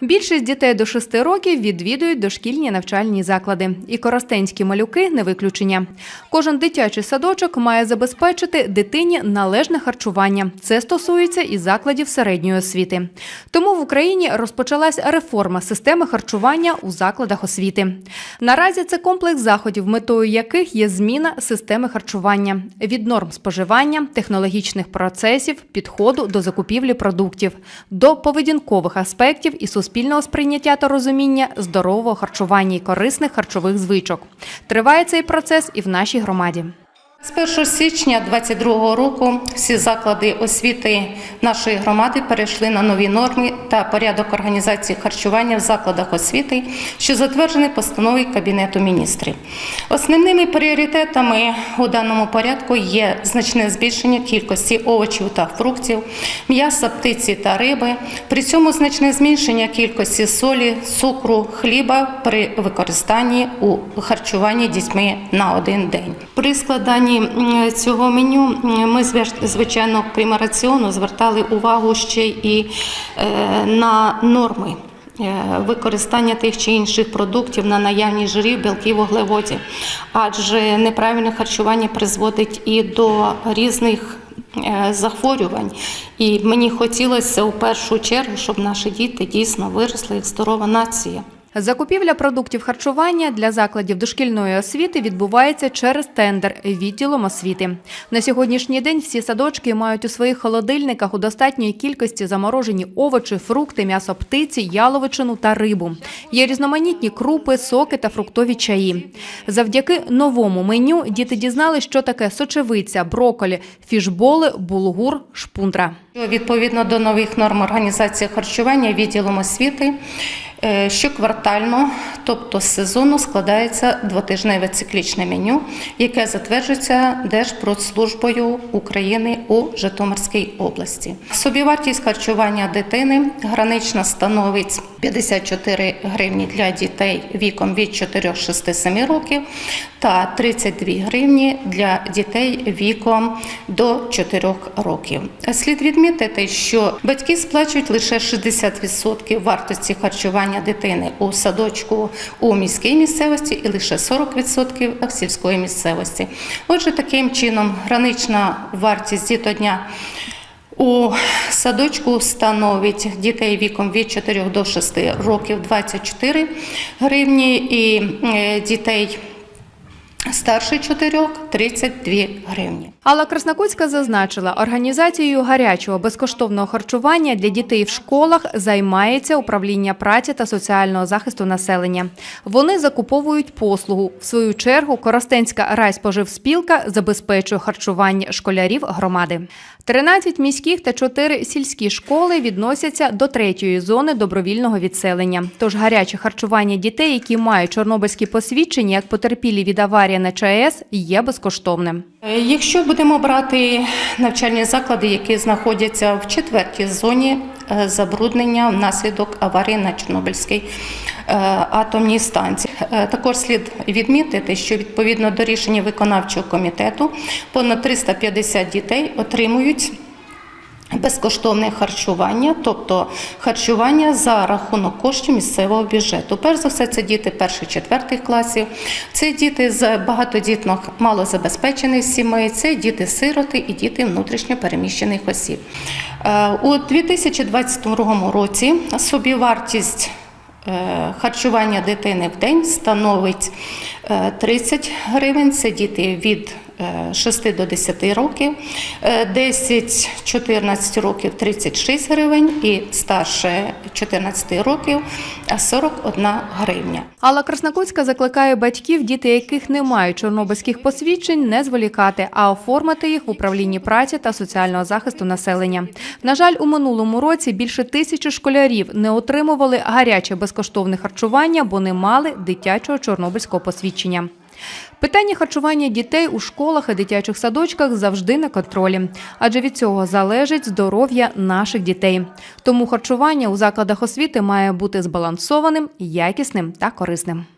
Більшість дітей до 6 років відвідують дошкільні навчальні заклади. І коростенські малюки не виключення. Кожен дитячий садочок має забезпечити дитині належне харчування. Це стосується і закладів середньої освіти. Тому в Україні розпочалась реформа системи харчування у закладах освіти. Наразі це комплекс заходів, метою яких є зміна системи харчування від норм споживання, технологічних процесів, підходу до закупівлі продуктів, до поведінкових аспектів і суспільного сприйняття та розуміння здорового харчування і корисних харчових звичок. Триває цей процес і в нашій громаді. З 1 січня 2022 року всі заклади освіти нашої громади перейшли на нові норми та порядок організації харчування в закладах освіти, що затверджений постановою Кабінету міністрів. Основними пріоритетами у даному порядку є значне збільшення кількості овочів та фруктів, м'яса, птиці та риби. При цьому значне зменшення кількості солі, цукру, хліба при використанні у харчуванні дітьми на один день. При складанні цього меню ми звичайно крім раціону звертали увагу ще і е, на норми. е, Використання тих чи інших продуктів на наявність жирів, білків, вуглеводів, адже неправильне харчування призводить і до різних е, захворювань. І мені хотілося у першу чергу, щоб наші діти дійсно виросли як здорова нація. Закупівля продуктів харчування для закладів дошкільної освіти відбувається через тендер відділом освіти. На сьогоднішній день всі садочки мають у своїх холодильниках у достатньої кількості заморожені овочі, фрукти, м'ясо птиці, яловичину та рибу. Є різноманітні крупи, соки та фруктові чаї. Завдяки новому меню діти дізнали, що таке сочевиця, броколі, фішболи, булгур, шпундра. Відповідно до нових норм організації харчування відділом освіти щоквартально, тобто сезонно, складається двотижневе циклічне меню, яке затверджується Держпродслужбою України у Житомирській області. Собівартість харчування дитини гранично становить 54 гривні для дітей віком від 4-6-7 років та 32 гривні для дітей віком до 4 років. Слід відмітити, що батьки сплачують лише 60% вартості харчування дитини у садочку у міській місцевості і лише 40% в сільської місцевості. Отже, таким чином гранична вартість дітодня у садочку становить дітей віком від 4 до 6 років 24 гривні і е, дітей старше 4 – 32 гривні. Алла Краснокутська зазначила, організацією гарячого безкоштовного харчування для дітей в школах займається управління праці та соціального захисту населення. Вони закуповують послугу. В свою чергу Коростенська райспоживспілка забезпечує харчування школярів громади. 13 міських та 4 сільські школи відносяться до третьої зони добровільного відселення. Тож гаряче харчування дітей, які мають чорнобильські посвідчення, як потерпілі від аварії на ЧАЕС, є безкоштовним. Е, Якщо будемо брати навчальні заклади, які знаходяться в четвертій зоні е, забруднення внаслідок аварії на Чорнобильській е, атомній станції, також слід відмітити, що відповідно до рішення виконавчого комітету понад 350 дітей отримують. Безкоштовне харчування, тобто харчування за рахунок коштів місцевого бюджету. Перш за все, це діти перших четвертих класів, це діти з багатодітних малозабезпечених сімей, це діти-сироти і діти внутрішньо переміщених осіб. Е, У 2022 році собівартість Е, Харчування дитини в день становить 30 гривень. Це діти від е, 6 до 10 років, Е, 10-14 років 36 гривень і старше 14 років е, 41 гривня. Алла Краснокутська закликає батьків, діти яких не мають чорнобильських посвідчень, не зволікати, а оформити їх в управлінні праці та соціального захисту населення. На жаль, у минулому році більше тисячі школярів не отримували гаряче безкоштовне харчування, бо не мали дитячого чорнобильського посвідчення. Питання харчування дітей у школах і дитячих садочках завжди на контролі, адже від цього залежить здоров'я наших дітей. Тому харчування у закладах освіти має бути збалансованим, якісним та корисним.